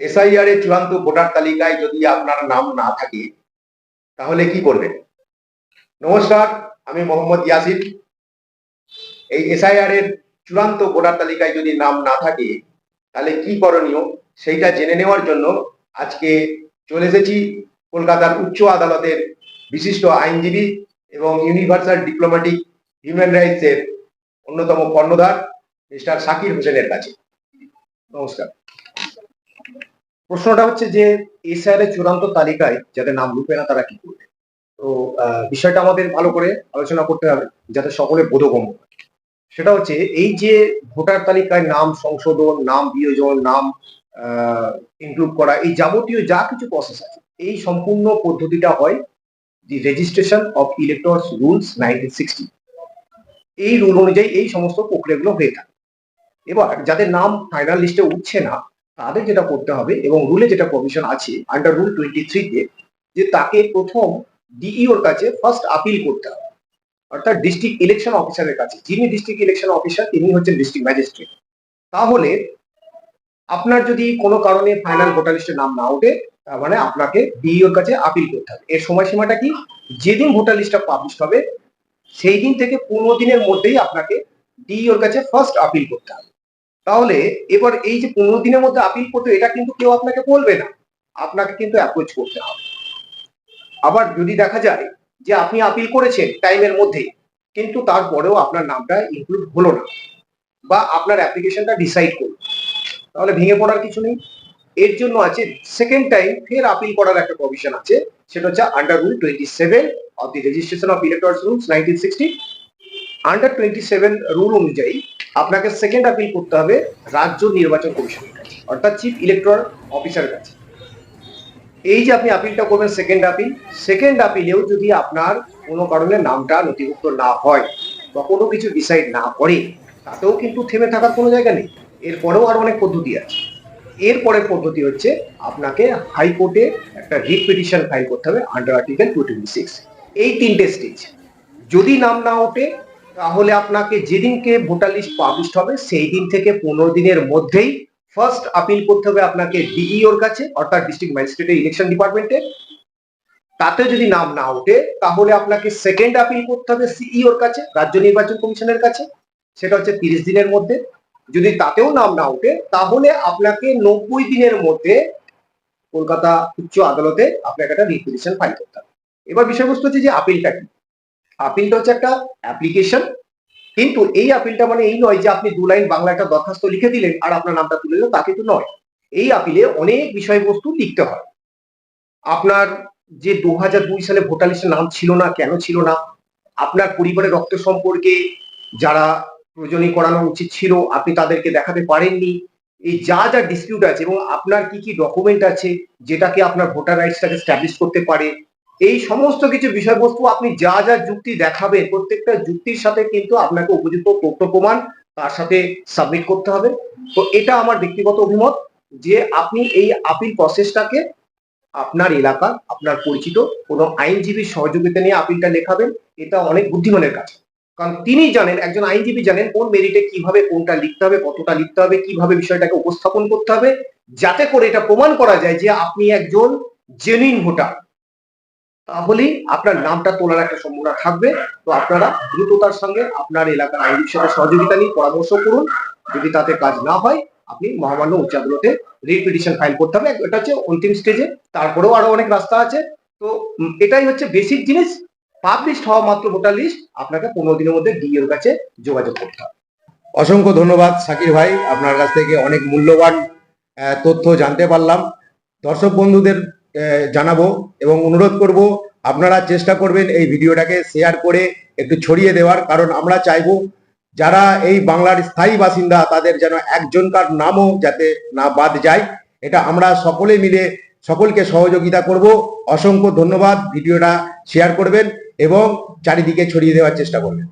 SIR এর চূড়ান্ত voter তালিকায় যদি আপনার নাম না থাকে, তাহলে কি করবেন নমস্কার, আমি মোহাম্মদ ইয়াসিন। এই এসআইআর এর চূড়ান্ত ভোটার তালিকায় যদি নাম না থাকে, তাহলে কি করণীয়? সেইটা জেনে নেওয়ার জন্য আজকে চলে এসেছি কলকাতার উচ্চ আদালতের বিশিষ্ট আইনজীবী এবং ইউনিভার্সাল ডিপ্লোম্যাটিক হিউম্যান রাইটস এর অন্যতম কর্ণধার, মিস্টার সাকির হোসেনের কাছে। নমস্কার। প্রশ্নটা হচ্ছে যে এসআইআর এর চূড়ান্ত তালিকায় যাদের নাম লুকবে না, তারা কি করবে? তো বিষয়টা আমাদের ভালো করে আলোচনা করতে হবে যাতে সকলে বোধগম্য। সেটা হচ্ছে এই যে ভোটার তালিকায় নাম সংশোধন, নাম বিয়োজন, নাম ইনক্লুড করা, এই যাবতীয় যা কিছু প্রসেস আছে, এই সম্পূর্ণ পদ্ধতিটা হয় the registration of electors rules nineteen sixty এই রুল অনুযায়ী এই সমস্ত প্রক্রিয়াগুলো হয়ে থাকে। এবার, যাদের নাম ফাইনাল লিস্টে উঠছে না তাদের যেটা করতে হবে এবং রুলে যেটা প্রভিশন আছে আন্ডার রুল টোয়েন্টি থ্রিতে যে তাকে প্রথম ডিইওর কাছে ফার্স্ট আপিল করতে হবে। অর্থাৎ ডিস্ট্রিক্ট ইলেকশন অফিসারের কাছে। যিনি ডিস্ট্রিক্ট ইলেকশন অফিসার তিনি হচ্ছেন ডিস্ট্রিক্ট ম্যাজিস্ট্রেট তাহলে আপনার যদি কোনো কারণে ফাইনাল ভোটার লিস্টে নাম না ওঠে, তার মানে আপনাকে ডিইওর কাছে আপিল করতে হবে। এর সময়সীমাটা কি? যেদিন ভোটার লিস্টটা পাবলিশ হবে সেই দিন থেকে পনেরো দিনের মধ্যেই আপনাকে ডিইওর কাছে ফার্স্ট আপিল করতে হবে। তাহলে এবার এই যে পনেরো দিনের মধ্যে আপিল করতে এটা কিন্তু কেউ আপনাকে বলবে না। আপনাকে কিন্তু অ্যাপ্রোচ করতে হবে। আবার যদি দেখা যায় যে আপনি আপিল করেছেন টাইমের মধ্যে, কিন্তু তারপরেও আপনার নামটা ইনক্লুড হলো না বা আপনার অ্যাপ্লিকেশনটা ডিসাইড করল তাহলে ভেঙে পড়ার কিছু নেই। এর জন্য আছে সেকেন্ড টাইম ফের আপিল করার একটা প্রভিশন আছে, সেটা হচ্ছে under rule twenty seven of the registration of electors rules nineteen sixty under twenty seven rule অনুযায়ী আপনাকে সেকেন্ড আপিল করতে হবে রাজ্য নির্বাচন কমিশনের কাছে, অর্থাৎ চিফ ইলেকট্রাল অফিসারের কাছে। এই যে আপনি আপিলটা করবেন সেকেন্ড আপিল সেকেন্ড আপিলেও যদি আপনার কোনো কারণে নামটা নথিভুক্ত না হয় বা কোনো কিছু ডিসাইড না করে, তাতেও কিন্তু থেমে থাকার কোনো জায়গা নেই। এরপরেও আরও অনেক পদ্ধতি আছে। এরপরের পদ্ধতি হচ্ছে আপনাকে হাইকোর্টে একটা রিট পিটিশন ফাইল করতে হবে under article two twenty six এই তিনটে স্টেজ যদি নাম না ওঠে তাহলে আপনাকে যেদিনকে ভোটার লিস্ট পাবলিশ হবে, সেই দিন থেকে পনেরো দিনের মধ্যেই ফার্স্ট আপিল করতে হবে আপনাকে ডিইওর কাছে, অর্থাৎ ডিস্ট্রিক্ট ম্যাজিস্ট্রেটের ইলেকশন ডিপার্টমেন্টে তাতে যদি নাম না ওঠে, তাহলে আপনাকে সেকেন্ড আপিল করতে হবে সিইওর কাছে, রাজ্য নির্বাচন কমিশনের কাছে। সেটা হচ্ছে তিরিশ দিনের মধ্যে। যদি তাতেও নাম না ওঠে, তাহলে আপনাকে নব্বই দিনের মধ্যে কলকাতা উচ্চ আদালতে আপনাকে একটা রিপিটিশন ফাইল করতে হবে। এবার বিষয়বস্তু হচ্ছে যে আপিলটা কি? আপিলটা হচ্ছে একটা অ্যাপ্লিকেশন কিন্তু এই আপিলটা মানে এই নয় যে আপনি দু লাইন বাংলা একটা দরখাস্ত লিখে দিলেন আর আপনার নামটা তুলে দিলেন তা কিন্তু নয়। এই আপিলে অনেক বিষয়বস্তু লিখতে হয়। আপনার যে দু দুই সালে ভোটার লিস্টে নাম ছিল না, কেন ছিল না, আপনার পরিবারের রক্ত সম্পর্কে যারা প্রয়োজনীয় করানো উচিত ছিল, আপনি তাদেরকে দেখাতে পারেননি। এই যা যা ডিসপিউট আছে এবং আপনার কি কি ডকুমেন্ট আছে যেটাকে আপনার ভোটার রাইটসটাকে স্ট্যাবলিশ করতে পারে এই সমস্ত কিছু বিষয়বস্তু আপনি যা যা যুক্তি দেখাবেন, প্রত্যেকটা যুক্তির সাথে কিন্তু আপনাকে উপযুক্ত তথ্য প্রমাণ তার সাথে সাবমিট করতে হবে। তো এটা আমার ব্যক্তিগত অভিমত যে আপনি এই আপিল প্রসেসটাকে আপনার এলাকা, আপনার পরিচিত কোনো আইনজীবীর সহযোগিতা নিয়ে আপিলটা লেখাবেন, এটা অনেক বুদ্ধিমানের কাজ। কারণ তিনি জানেন, একজন আইনজীবী জানেন কোন মেরিটে কীভাবে কোনটা লিখতে হবে, কতটা লিখতে হবে, কীভাবে বিষয়টাকে উপস্থাপন করতে হবে, যাতে করে এটা প্রমাণ করা যায় যে আপনি একজন জেনুইন ভোটার। তাহলেই আপনার নামটা তোলার একটা সম্ভাবনা থাকবে। তো আপনারা দ্রুততার সঙ্গে আপনার এলাকার আইনজীবীর সাথে সহযোগিতা নিয়ে পরামর্শ করুন। যদি তাতে কাজ না হয়, আপনি মহামান্য উচ্চ আদালতে রিপিটিশন ফাইল করতে হবে। এটা হচ্ছে অন্তিম স্টেজে। তারপরেও আরও অনেক রাস্তা আছে। তো এটাই হচ্ছে বেসিক জিনিস। পাবলিশ হওয়া মাত্র ভোটার লিস্ট আপনাকে পনেরো দিনের মধ্যে ডিএর কাছে যোগাযোগ করতে হবে। অসংখ্য ধন্যবাদ সাকির ভাই। আপনার কাছ থেকে অনেক মূল্যবান তথ্য জানতে পারলাম। দর্শক বন্ধুদের জানাব এবং অনুরোধ করব, আপনারা চেষ্টা করবেন এই ভিডিওটাকে শেয়ার করে একটু ছড়িয়ে দেওয়ার, কারণ আমরা চাইব যারা এই বাংলার স্থায়ী বাসিন্দা, তাদের যেন একজনকার নামও যাতে না বাদ যায়। এটা আমরা সকলে মিলে সকলকে সহযোগিতা করব। অসংখ্য ধন্যবাদ, ভিডিওটা শেয়ার করবেন এবং চারিদিকে ছড়িয়ে দেওয়ার চেষ্টা করবেন।